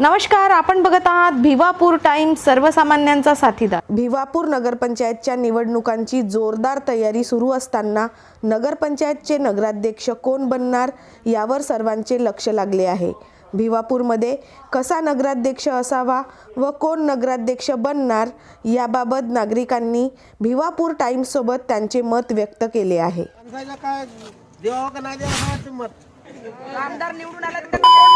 नमस्कार आपण बघत आहात भिवापूर टाइम सर्वसामान्यांचा साथीदार. भिवापूर नगरपंचायतच्या निवडणुकांची जोरदार तयारी सुरू असताना नगरपंचायतचे नगराध्यक्ष कोण बनणार यावर सर्वांचे लक्ष लागले आहे. भिवापूरमध्ये कसा नगराध्यक्ष असावा व कोण नगराध्यक्ष बनणार याबाबत नागरिकांनी भिवापूर टाइम्ससोबत त्यांचे मत व्यक्त केले आहे. आमदार निवडून आला तर कोण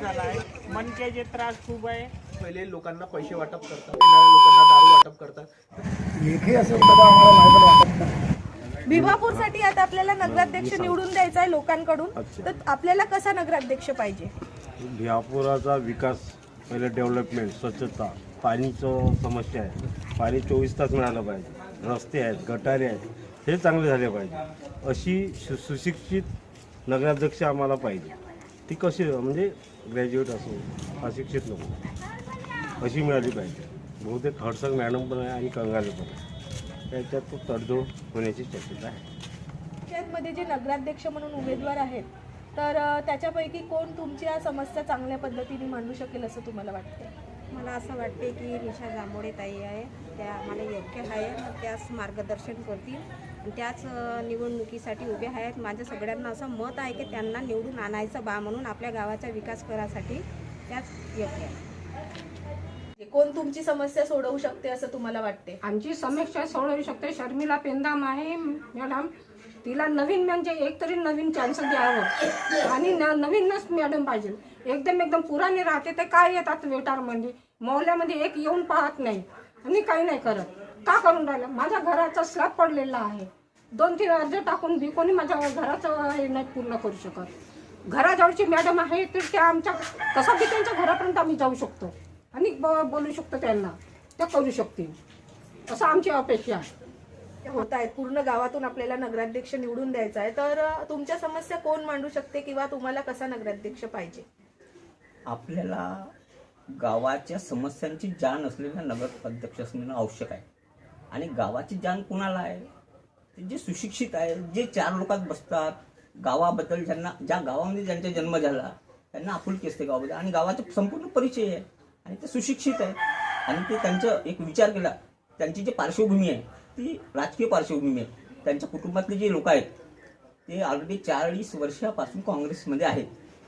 झाला आहे जे त्रास खूप आहे पहिले लोकांना पैसे वाटप करतात लोकांना दारू वाटप करतात एकही असं भिवापूरसाठी आता आपल्याला नगराध्यक्ष निवडून द्यायचा आहे लोकांकडून तर आपल्याला कसा नगराध्यक्ष पाहिजे भिवापुराचा विकास पहिले डेव्हलपमेंट स्वच्छता पाणीचं समस्या आहे पाणी चोवीस तास मिळालं पाहिजे रस्ते आहेत गटारे आहेत हे चांगले झाले पाहिजे. अशी सु सुशिक्षित नगराध्यक्ष आम्हाला पाहिजे. ती कशी म्हणजे ग्रॅज्युएट असो अशिक्षित नको अशी मिळाली पाहिजे. बहुतेक खडसंग मॅडम पण आहे आणि कंगाले पण आहे. त्याच्यात तो तडजोड होण्याची शक्यता आहे. पंचायतमध्ये जे नगराध्यक्ष म्हणून उमेदवार आहेत तर त्याच्यापैकी कोण तुमच्या समस्या चांगल्या पद्धतीने मांडू शकेल असं तुम्हाला वाटतं मला असं वाटते की निशा जांभोळे ताई आहे. त्या आम्हाला योग्य आहे. मग त्याच मार्गदर्शन करतील. त्याच निवडणुकीसाठी उभे आहेत. माझं सगळ्यांना असं मत आहे की त्यांना निवडून आणायचं बा म्हणून आपल्या गावाचा विकास करासाठी त्याच योग्य आहे. कोण तुमची समस्या सोडवू शकते असं तुम्हाला वाटते? आमची समस्या सोडवू शकते. शर्मिला पेंदाम आहे मॅडम. तिला नवीन म्हणजे एक तरी नवीन चान्स द्यावं. आणि न- नवीनच मॅडम पाहिजे. एकदम एकदम पुराणे राहते ते काय येतात वेटारमध्ये? मोहल्ल्यामध्ये एक येऊन पाहत नाही. आणि काही नाही करत. का करून राहिलं? माझ्या घराचा स्लॅब पडलेला आहे. दोन तीन अर्ज टाकून बी कोणी माझ्या घराचं हे नाही पूर्ण करू शकत. घराजवळची मॅडम आहे तर त्या आमच्या कसा बी त्यांच्या घरापर्यंत आम्ही जाऊ शकतो. आणि ब- बोलू शकतो त्यांना. त्या करू शकतील. असं आमची अपेक्षा आहे. होत आहेत. पूर्ण गावातून आपल्याला नगराध्यक्ष निवडून द्यायचा आहे. तर तुमच्या समस्या कोण मांडू शकते किंवा तुम्हाला कसा नगराध्यक्ष पाहिजे? आपल्याला गावाच्या समस्यांची जाण असलेला नगर अध्यक्ष असणं आवश्यक आहे. आणि गावाची जाण कुणाला आहे? ते जे सुशिक्षित आहे जे चार लोकात बसतात गावाबद्दल ज्यांना ज्या गावामध्ये ज्यांचा जन्म झाला त्यांना आपुलकी असते गावाबद्दल. आणि गावाचा संपूर्ण परिचय आहे. आणि ते सुशिक्षित आहे आणि ते त्यांचं एक विचार केला त्यांची जी पार्श्वभूमी आहे ती राजकीय पार्श्वभूमी आहे. त्यांच्या कुटुंबातले जे लोक आहेत ते ऑलरेडी चाळीस वर्षापासून काँग्रेसमध्ये आहेत.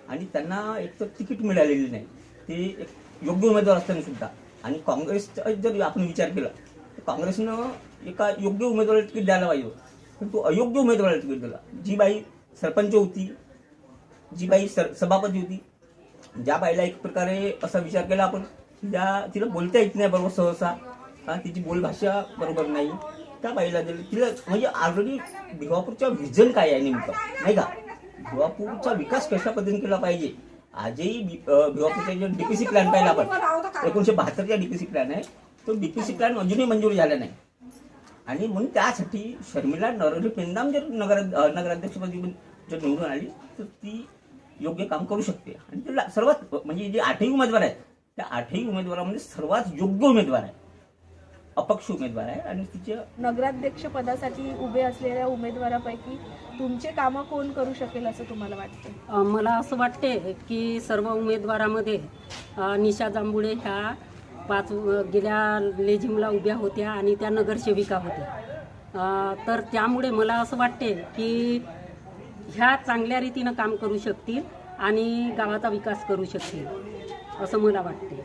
आणि त्यांना एक तर तिकीट मिळालेली नाही. ते एक योग्य उमेदवार असताना सुद्धा. आणि काँग्रेसचा जर आपण विचार केला काँग्रेसनं एका योग्य उमेदवाराला तिकीट द्यायला पाहिजे पण तो अयोग्य उमेदवाराला तिकीट दिला. जी बाई सरपंच होती जी बाई सर सभापती होती ज्या बाईला एक प्रकारे असा विचार केला आपण ज्या तिला बोलता येत नाही बरोबर सहसा हा तिची बोलभाषा बरोबर नाही त्या बाईला दिलं. तिला म्हणजे ऑलरेडी भिवापूरचा व्हिजन काय आहे नेमकं? नाही का? भिवापूरचा विकास कशा पद्धतीने केला पाहिजे? आजही बि- अं, भिवापूरचा जो डीपीसी प्लॅन पाहिला आपण एकोणीशे बहात्तरचा डीपीसी प्लॅन आहे. तो डीपीसी प्लॅन अजूनही मंजूर झाला नाही. आणि म्हणून त्यासाठी शर्मिला नरहरी पेंदाम जर नगर नगराध्यक्षपदी जर निवडून आली तर ती योग्य काम करू शकते. आणि तिला सर्वात म्हणजे जे आठही उमेदवार आहेत त्या आठही उमेदवारामध्ये सर्वात योग्य उमेदवार आहे. अपक्ष उमेदवार आहे आणि तिच्या नगराध्यक्ष पदासाठी उभे असलेल्या उमेदवारापैकी तुमचे कामं कोण करू शकेल असं तुम्हाला वाटते? मला असं वाटते की सर्व उमेदवारामध्ये निशा जांभुळे ह्या पाच गेल्या लेझिमला उभ्या होत्या आणि त्या नगरसेविका होत्या. तर त्यामुळे मला असं वाटते की ह्या चांगल्या रीतीनं काम करू शकतील आणि गावाचा विकास करू शकतील असं मला वाटते.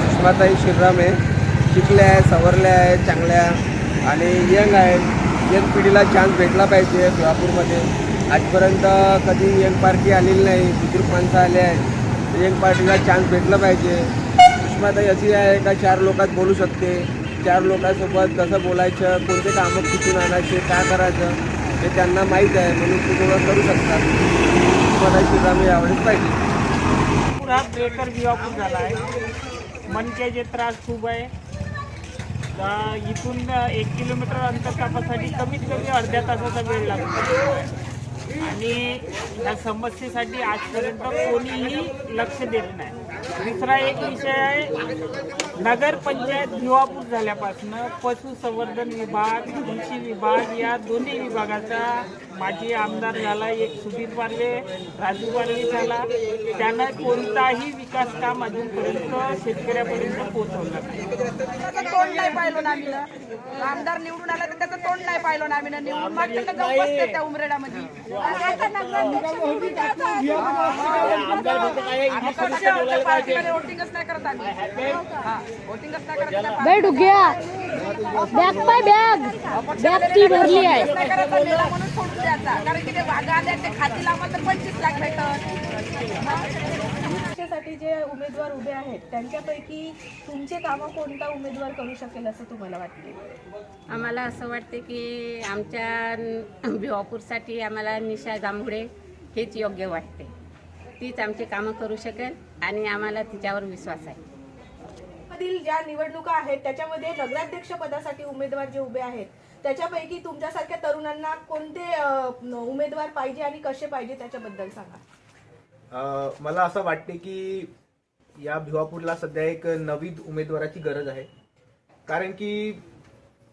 सुषमाताई श्रीराम आहे शिकल्या आहे सवरल्या आहे चांगल्या आणि यंग आहेत. यंग पिढीला चान्स भेटला पाहिजे सोलापूरमध्ये आजपर्यंत कधी यंग पार्टी आलेली नाही बुजुर्ग माणसं आले आहेत. एक पार्टीला चान्स भेटला पाहिजे. सुषमाताई अशी आहे का चार लोकात बोलू शकते? चार लोकांसोबत कसं बोलायचं? कोणते कामं कुठून आणायचे काय करायचं? हे त्यांना माहीत आहे म्हणून ते थोडं करू शकतात. सुषमाताई श्रीराम आवडत पाहिजे. पुरा बेकर विवापूर झाला आहे. मनके जे त्रास खूप आहे. इथून एक किलोमीटर अंतर कापासाठी कमीत कमी अर्ध्या तासाचा वेळ लागतो. आणि या समस्येसाठी आजपर्यंत कोणीही लक्ष देत नाही. दुसरा एक विषय आहे नगरपंचायत भिवापूर झाल्यापासून पशुसंवर्धन विभाग कृषी विभाग या दोन्ही विभागाचा माजी आमदार झाला एक सुधीर पारवे राजू पारवे झाला. त्यानं कोणताही विकास काम अजूनपर्यंत शेतकऱ्यापर्यंत पोहोचवलं नाही. तोंड नाही पाहिलं ना आम्ही. आमदार निवडून आला तर त्याचं तोंड नाही पाहिलं ना आम्ही ना. निवडून बसते त्या उमरेडामध्ये. पार्टीकडे वोटिंगच नाही करत आम्ही. हा वोटिंगच नाही करत त्या बैठ गया बॅग पाय बॅग. बॅग ती भरली आहे. पक्षासाठी जे उमेदवार उभे आहेत त्यांच्यापैकी तुमचे कामं कोणता उमेदवार करू शकेल असं तुम्हाला वाटते? आम्हाला असं वाटते की आमच्या भिवापूरसाठी आम्हाला निशा जांभुडे हेच योग्य वाटते. तीच आमची कामं करू शकेल आणि आम्हाला तिच्यावर विश्वास आहे. राज्यातील ज्या निवडणुका आहेत त्याच्यामध्ये नगराध्यक्ष पदासाठी उमेदवार जे उभे आहेत त्याच्यापैकी तुमच्यासारख्या तरुणांना कोणते उमेदवार पाहिजे आणि कसे पाहिजे त्याच्याबद्दल सांगा. मला असं वाटते की या भिवापूरला सध्या एक नवीन उमेदवाराची गरज आहे. कारण की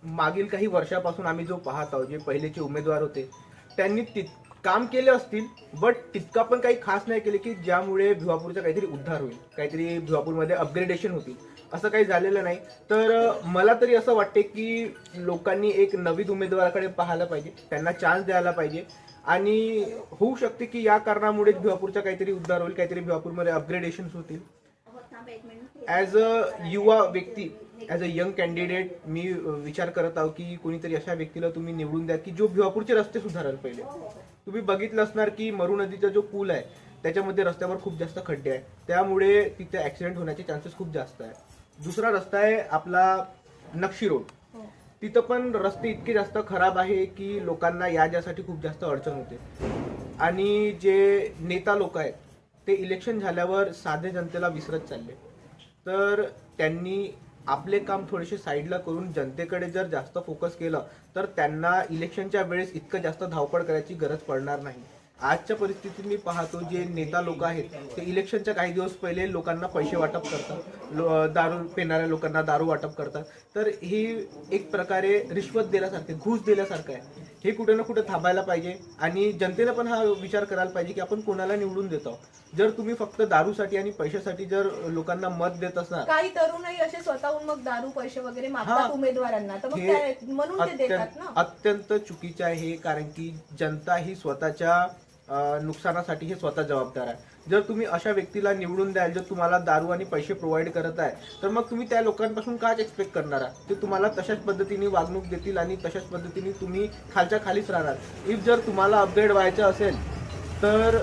मागील काही वर्षापासून आम्ही जो पाहत आहोत जे पहिलेचे उमेदवार होते त्यांनी तित काम केले असतील बट तितका पण काही खास नाही केले की ज्यामुळे भिवापूरचा काहीतरी उद्धार होईल. काहीतरी भिवापूरमध्ये अपग्रेडेशन होतील. असं काही झालेलं नाही. तर मला तरी असं वाटते की लोकांनी एक नवीन उमेदवाराकडे पाहायला पाहिजे त्यांना चान्स द्यायला पाहिजे. आणि होऊ शकते की या कारणामुळे भिवापूरचा काहीतरी उद्धार होईल काहीतरी भिवापूरमध्ये अपग्रेडेशन होतील. ॲज अ युवा व्यक्ती ॲज अ यंग कॅन्डिडेट मी विचार करत आहो की कोणीतरी अशा व्यक्तीला तुम्ही निवडून द्या की जो भिवापूरचे रस्ते सुधाराल पहिले तुम्ही बघितलं असणार की मरू नदीचा जो पूल आहे त्याच्यामध्ये रस्त्यावर खूप जास्त खड्डे आहे त्यामुळे तिथे ऍक्सिडेंट होण्याचे चान्सेस खूप जास्त आहे दुसरा रस्ता आहे आपला नक्षी रोड. तिथं पण रस्ते इतके जास्त खराब आहे की लोकांना या जासाठी खूप जास्त अडचण होते. आणि जे नेता लोक आहेत ते इलेक्शन झाल्यावर साधे जनतेला विसरत चालले. तर त्यांनी आपले काम थोडेसे साईडला करून जनतेकडे जर जास्त फोकस केलं तर त्यांना इलेक्शनच्या वेळेस इतकं जास्त धावपळ करायची गरज पडणार नाही. आजच्या परिस्थितीत मी पाहतो जे नेता लोक आहेत ते इलेक्शनच्या काही दिवस पहिले लोकांना पैसे वाटप करतात. लो- दारू पिणाऱ्या लोकांना दारू वाटप करतात. तर ही एक प्रकारे रिश्वत दिल्यासारखे घूस दिल्यासारखं आहे. हे कुठे ना कुठे थांबायला पाहिजे आणि जनतेनं पण हा विचार करायला पाहिजे की आपण कोणाला निवडून देतो. जर तुम्ही फक्त दारूसाठी आणि पैशासाठी जर लोकांना मत देत असणार काही तरुणही असे स्वतःहून मग दारू पैसे वगैरे मागतात. उमेदवारांना. तर मग त्या- म्हणून ते देतात अत्यंत ना. अत्यंत चुकीचे आहे कारण की जनता ही स्वतःच्या नुकसानासाठी हे स्वतः जबाबदार आहे. जर तुम्ही अशा व्यक्तीला निवडून द्याल जर तुम्हाला दारू आणि पैसे प्रोव्हाइड करत आहे तर मग तुम्ही त्या लोकांपासून काच एक्सपेक्ट करणार आहात. ते तुम्हाला तशाच पद्धतीने वागणूक देतील आणि तशाच पद्धतीने तुम्ही खालच्या खालीच राहणार. इफ जर तुम्हाला अपग्रेड व्हायचं असेल तर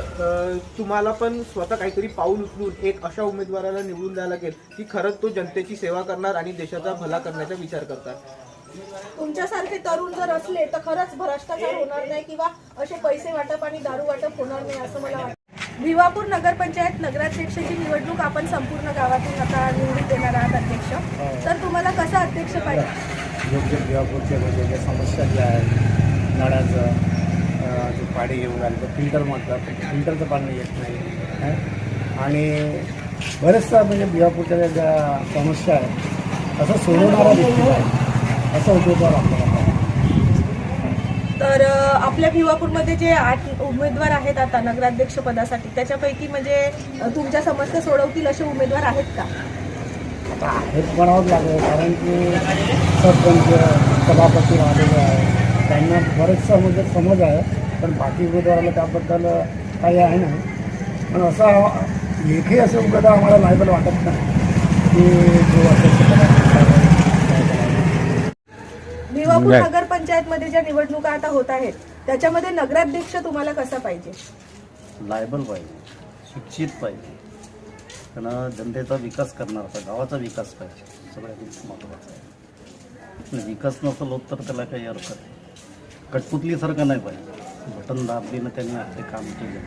तुम्हाला पण स्वतः काहीतरी पाऊल उचलून एक अशा उमेदवाराला निवडून द्यायला लागेल की खरंच तो जनतेची सेवा करणार आणि देशाचा भला करण्याचा विचार करतात. तुमच्यासारखे तरुण जर असले तर खरंच भ्रष्टाचार होणार नाही किंवा असे पैसे वाटप आणि दारू वाटप होणार नाही असं मला वाटतं. भिवापूर नगरपंचायत नगराध्यक्षाची निवडणूक आपण संपूर्ण गावातून आता निवडून देणार आहात अध्यक्ष. तर तुम्हाला कसा अध्यक्ष पाहिजे? योग्य भिवापूरच्या वेगवेगळ्या समस्या ज्या आहेत नळाचं जे पाणी घेऊन आलं तर फिल्टर म्हणतात. फिल्टरचं पाणी येत नाही. आणि बरेचसा म्हणजे भिवापूरच्या ज्या समस्या आहेत असं सोडवणारा व्यक्ती आहे असं उमेदवार आपल्याला. तर आपल्या भिवापूरमध्ये जे आठ उमेदवार आहेत आता नगराध्यक्ष पदासाठी त्याच्यापैकी म्हणजे तुमच्या समस्या सोडवतील असे उमेदवार आहेत का? आता हेच म्हणावंच लागेल कारण की सरपंच सभापती राहिलेले आहे त्यांना बरेचसा म्हणजे समज आहे पण बाकी उमेदवाराला त्याबद्दल काही आहे ना पण असं एकही असं उमेदवार आम्हाला लायबल वाटत नाही. की जो अध्यक्षपदासाठी काय करायचं. भिवापूर नगरपंचायतमध्ये ज्या निवडणुका आता होत आहेत त्याच्यामध्ये नगराध्यक्ष तुम्हाला कसा पाहिजे? लायबल पाहिजे शिक्षित पाहिजे. त्यांना जनतेचा विकास करणारा गावाचा विकास पाहिजे सगळ्यात महत्त्वाचं आहे. विकास नसेल तर त्याला काही अर्थ नाही. कटपुतलीसारखं नाही पाहिजे. बटन दाबलीनं त्यांनी आपले काम केले.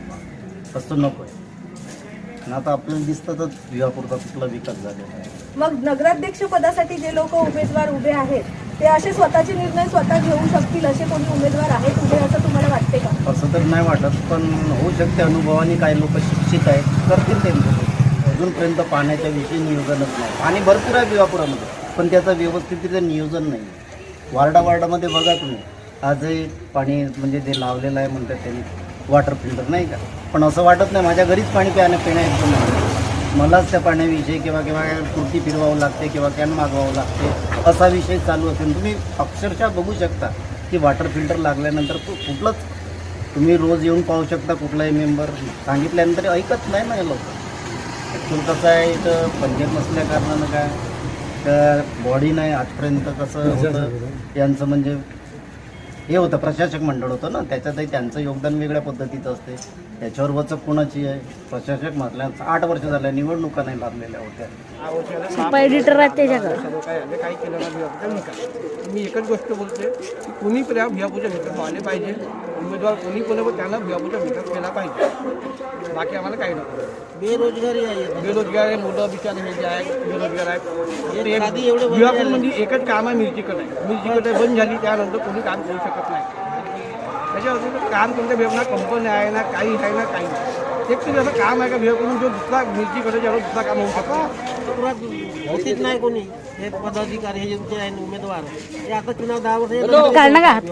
तसं नको आहे. आणि आता आपल्याला दिसतातच विवापूरचा कुठला विकास झालेला आहे. मग नगराध्यक्ष पदासाठी जे लोक उमेदवार उभे आहेत ते असे स्वतःचे निर्णय स्वतः घेऊ शकतील असे कोणी उमेदवार आहेत उभे असं तुम्हाला वाटते का? असं तर नाही वाटत पण होऊ शकते. अनुभवाने काही लोक शिक्षित आहेत करतील त्यांचं अजूनपर्यंत पाण्याच्या विषयी नियोजनच नाही. पाणी भरपूर आहे विवापुरामध्ये पण त्याचं व्यवस्थितरित्या नियोजन नाही. वार्डा वार्डामध्ये बघा तुम्ही. आजही पाणी म्हणजे जे लावलेलं आहे म्हणतात त्यांनी वॉटर फिल्टर नाही का? पण असं वाटत नाही माझ्या घरीच पाणी प्याने पिण्या एकदम मलाच त्या पाण्याविषयी किंवा किंवा कुर्ती फिरवावं लागते किंवा कॅन मागवावं लागते असा विषय चालू असेल. तुम्ही अक्षरशः बघू शकता की वॉटर फिल्टर लागल्यानंतर तो कुठलंच तुम्ही रोज येऊन पाहू शकता कुठलाही मेंबर सांगितल्यानंतर ऐकत नाही ना लोक. ॲक्च्युअल कसं आहे इथं पंचायत नसल्या कारणानं काय? तर बॉडी नाही आजपर्यंत कसं होतं? यांचं म्हणजे हे होतं प्रशासक मंडळ होतं ना. त्याच्यातही त्यांचं योगदान वेगळ्या पद्धतीचं असते. त्याच्यावर वचक कोणाची आहे? प्रशासक म्हटल्या आठ वर्ष झाल्या निवडणुका नाही लागलेल्या होत्या. एडिटर आले काही केलं ना भिवापूरचा विकास मी एकच गोष्ट बोलते की कुणी पण या भिवापूरचा विकास व्हायला पाहिजे. उमेदवार कोणी पण पण त्याला भिवापूरचा विकास केला पाहिजे. बाकी आम्हाला काही नको. बेरोजगारी आहे. बेरोजगार आहे मुलं बिचारे हे जे आहेत बेरोजगार आहेत. भिवापूर म्हणजे एकच काम आहे मिरची कट आहे. मिरची कट आहे बंद झाली त्यानंतर कोणी काम करू शकत नाही. त्याच्यावर काम कोणत्या भिवापूर ना कंपनी आहे ना काही आहे ना काही नाही. एक तरी असं काम आहे का भिवापूरून जो दुसरा मिरची कट आहे दुसरा काम होऊ शकतो. होतीच नाही कोणी. हे पदाधिकारी हे जे आहे उमेदवार हे आता चुनाव दहा वर्ष का हात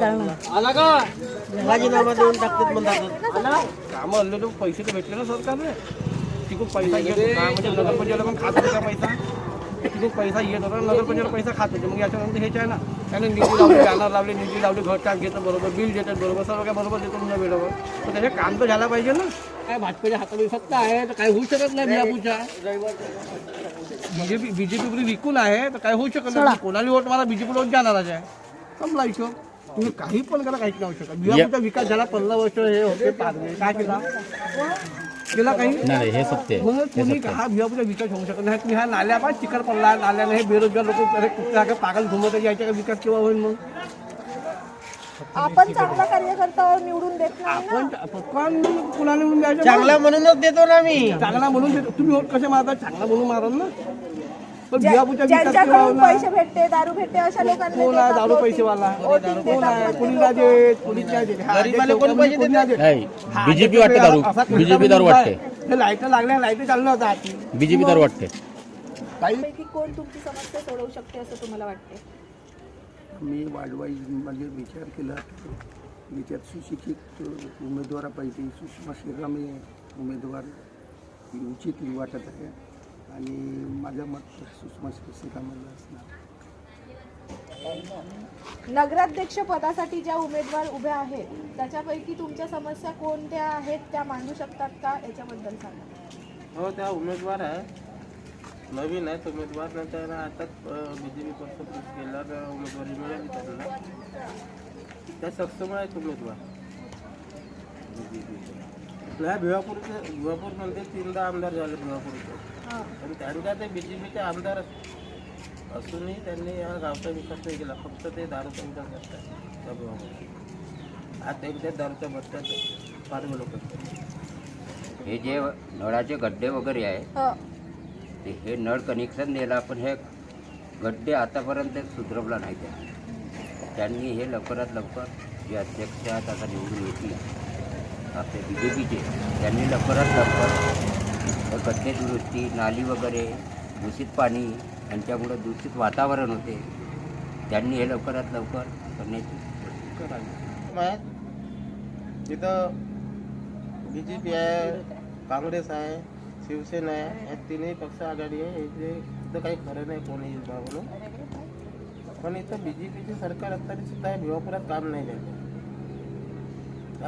राजीनामा देऊन टाकतात म्हणतात. कामं हल्ले तर पैसे तर भेटले ना सरकारने. तिकडून पैसा होता. म्हणजे पण खात होता पैसा. तिकडून पैसा येत होता नगरपंचायत पैसा खात होते. मग याच्यानंतर हेच आहे ना त्याने निधी लावली बॅनर लावले निधी लावले घर टाक घेतं बरोबर बिल देतात बरोबर सर्व काय बरोबर देतो तुमच्या वेळेवर. तर त्याचे काम तर झाला पाहिजे ना. काय भाजपच्या हातामध्ये सत्ता आहे तर काय होऊ शकत नाही बिहापूरच्या म्हणजे बीजेपी विकून आहे तर काय होऊ शकत नाही. कोणाला वोट मला बीजेपी वोट जाणारच आहे. संपला हिशोब तुम्ही काही पण करा काहीच नाही होऊ शकत. बिहापूरचा विकास झाला पंधरा वर्ष हे होते. काय केला? केला काही? नाही हे सत्य आहे. म्हणून तुम्ही हा भिवापूरचा विकास होऊ शकत नाही. तुम्ही ह्या नाल्या पण चिखल पडला नाल्याने हे बेरोजगार लोक कुठल्या का पागल घुमत याच्या विकास केव्हा होईल मग? आपण चांगला कार्यकर्ता निवडून देत नाही आपण पक्वान कुणाला म्हणून द्यायचं? चांगला म्हणूनच देतो ना मी चांगला म्हणून देतो. तुम्ही वोट कसे मारता? चांगला म्हणून माराल ना. पण भिवापूरचा विकास केव्हा ज्यांच्याकडून होणार? पैसे भेटते दारू भेटते अशा लोकांना कोण आहे दारू पैसेवाला? कोण आहे? कोणीला देत कोणीच नाही देत हा, जे कोण पैसे देत नाही देत. नाही हा, बीजेपी वाटते दारू. असा कृष्णा बीजेपी दारू वाटते. आहे. हे लाइट लागल्या लाइट चाललं होतं आधी. बीजेपी दारू वाटते. काही पैकी कोण तुमची समस्या सोडवू शकते असं तुम्हाला वाटते? मी वाढवाईमध्ये विचार केला याच्यात सुशिक्षित उमेदवारापैकी सुषमा श्रीराम हे उमेदवार ही उचित वाटत आहे. आणि माझं मत सुषमा श्रीरामाला असणार. नगराध्यक्ष पदासाठी ज्या उमेदवार उभ्या आहेत त्याच्यापैकी तुमच्या समस्या कोणत्या आहेत त्या मांडू शकतात का? याच्याबद्दल सांगा. हो त्या उमेदवार आहे. नवीन आहेत उमेदवार नंतर आता बी जे पी पक्ष गेला तर उमेदवारी मिळाली त्यांना. त्या सक्षम आहेत उमेदवार. ह्या भिवापूरचे भिवापूरमध्ये तीनदा आमदार झाले भिवापूरचे पण त्यांच्या ते बी जे पीचे आमदार असूनही त्यांनी या गावचा विकास नाही केला फक्त ते दारूचा विकास करतात त्या भिवापूर आता एक ते दारूच्या भट्ट्यात फार लोक हे जे नळाचे गड्डे वगैरे आहे हं. ते हे नळ कनेक्शन दिला पण हे गड्डे आतापर्यंत सुधरवला नाही त्यांनी त्यांनी हे लवकरात लवकर जे अध्यक्ष आहेत आता निवडून येतील आपले बी जे पीचे त्यांनी लवकरात लवकर हे दुरुस्ती नाली वगैरे दूषित पाणी यांच्यामुळं दूषित वातावरण होते. त्यांनी हे लवकरात लवकर करण्याची करावी. तिथं बी जे पी आहे काँग्रेस आहे शिवसेना आहे या तिन्ही पक्ष आघाडी आहे. इथे इथं काही खरं नाही कोणी म्हणून. पण इथं बी जे पीचे सरकार असताना सुद्धा भिवापुरात काम नाही झालं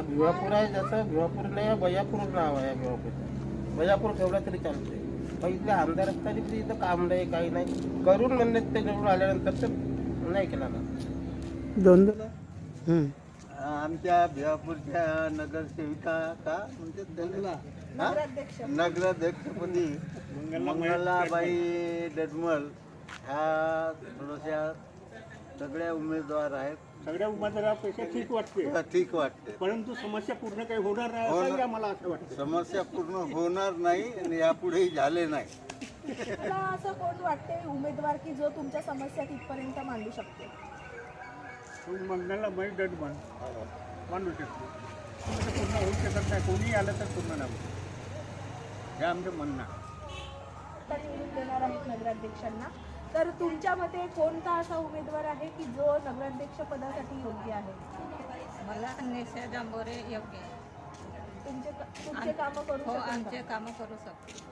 भिवापूर आहे जसं भिवापूर नाही हा बयापूर नाव आहे भिवापूरचं. बयापूर ठेवला तरी चालते पण इथले आमदार असताना तरी इथं काम नाही काही नाही. करून म्हणले ते निवडून आल्यानंतर तर नाही केला ना. आमच्या भिवापूरच्या नगरसेविका का? त्यांना. नगराध्यक्षपदी मंगलाबाई डडमल ह्या थोड्याशा सगळ्या उमेदवार आहेत. सगळ्या उमेदवारापेक्षा ठीक वाटते. ठीक वाटते. परंतु समस्या पूर्ण काही होणार नाही होणार- असंही आम्हाला असं वाटतं. समस्या पूर्ण होणार नाही आणि यापुढेही झाले नाही. मला असं कोण वाटते उमेदवार की जो तुमच्या समस्या तिथपर्यंत मांडू शकते? मंगला बाई डट म्हण मांडू शकतो. पूर्ण होऊ शकत नाही. कोणी आलं तर पूर्ण नाही. हे आमचं म्हणणं आहे. आता निवडून देणार आहेत नगराध्यक्षांना. तर तुमच्या मते कोणता असा उमेदवार आहे की जो नगराध्यक्ष पदासाठी योग्य आहे? मला निशा जांभोरे योग्य आहे. तुमचे तुमचे कामं करू हो शकेल आमचे? कामं करू शकतो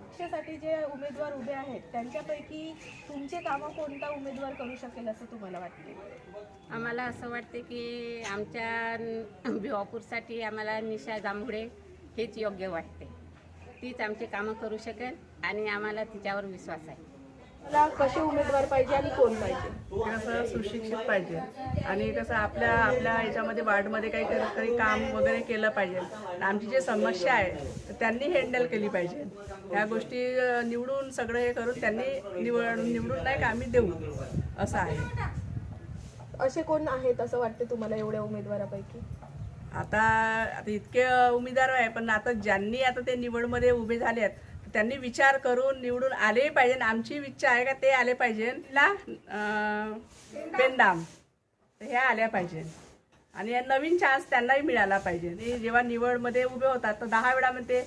पक्षासाठी जे उमेदवार उभे आहेत त्यांच्यापैकी तुमचे कामं कोणता उमेदवार करू शकेल असं तुम्हाला वाटते? आम्हाला असं वाटते की आमच्या भिवापूरसाठी आम्हाला निशा जांभुडे हेच योग्य वाटते. तीच आमचे कामं करू शकेल आणि आम्हाला तिच्यावर विश्वास आहे. मला कसे उमेदवार पाहिजे आणि कोण पाहिजे? कसं सुशिक्षित पाहिजे. आणि कसं आपल्या आपल्या ह्याच्यामध्ये वार्डमध्ये काही काही काम वगैरे केलं पाहिजे. आमची जे समस्या आहे तर त्यांनी हँडल केली पाहिजे. ह्या गोष्टी निवडून सगळं हे करून त्यांनी निवडून निवडून नाही का आम्ही देऊ. असं आहे. असे कोण आहेत असं वाटते तुम्हाला एवढ्या उमेदवारापैकी? आता आता इतके उमेदवार आहे पण आता ज्यांनी आता ते निवडमध्ये उभे झाले आहेत त्यांनी विचार करून निवडून आले पाहिजे आमची इच्छा आहे का ते आले पाहिजे. ला पेनदाम ह्या आल्या पाहिजे. आणि या नवीन चान्स त्यांनाही मिळाला पाहिजे. आणि जेव्हा निवडमध्ये उभे होतात तर दहा वेळामध्ये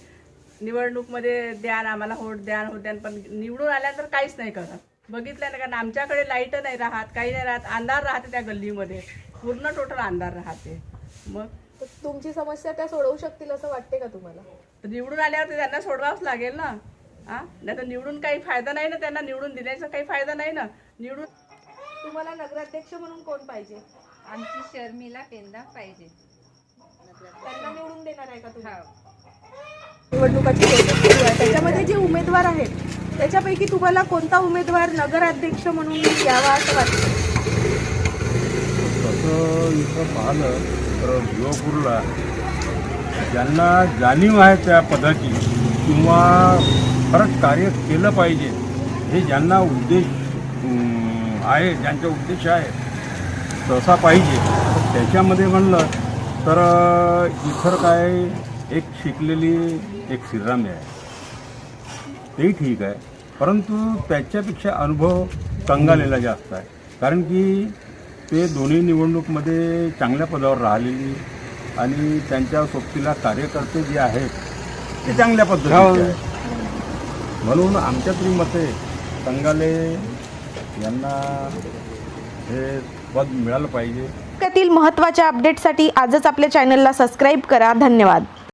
निवडणूकमध्ये द्यान आम्हाला होट द्यान होत द्यान. पण निवडून आल्यानंतर काहीच नाही करत. बघितलं ना कारण आमच्याकडे लाइट नाही राहत काही नाही राहत अंधार राहते त्या गल्लीमध्ये. पूर्ण टोटल अंधार राहते. मग तर तुमची समस्या त्या सोडवू शकतील असं वाटते का तुम्हाला? तर निवडून आल्यावर त्यांना सोडवावंच लागेल ना? हा? नाही तर निवडून काही फायदा नाही ना त्यांना? निवडून दिल्याचा काही फायदा नाही ना? निवडून तुम्हाला नगराध्यक्ष म्हणून कोण पाहिजे? आमची शर्मिला पेंदा पाहिजे. त्यांना निवडून देणार आहे का तुम्ही? हो. निवडणुकाची प्रोसेस सुरू आहे. त्याच्यामध्ये जे उमेदवार आहेत त्याच्यापैकी तुम्हाला कोणता उमेदवार नगराध्यक्ष म्हणून यावा असं वाटतं? तसं इथं पाहिलं तर भिवापूरला ज्यांना जाणीव आहे त्या पदाची किंवा खरंच कार्य केलं पाहिजे हे ज्यांना उद्देश आहे ज्यांचा उद्देश आहे तसा पाहिजे. त्याच्यामध्ये म्हणलं तर इतर काय एक शिकलेली एक श्रीरामी आहे. तेही ठीक आहे. परंतु त्याच्यापेक्षा अनुभव कंगालेला जास्त आहे. कारण की ते दोन्ही निवडणूकमध्ये चांगल्या पदावर राहिलेली आणि त्यांच्या सोबतीला कार्यकर्ते जे आहेत ते चांगल्या पद्धतीचे आहेत. म्हणून आमच्या तरी मते कंगाले यांना हे पद मिळालं पाहिजे. त्यातील महत्त्वाच्या अपडेटसाठी आजच आपल्या चॅनलला सबस्क्राईब करा. धन्यवाद.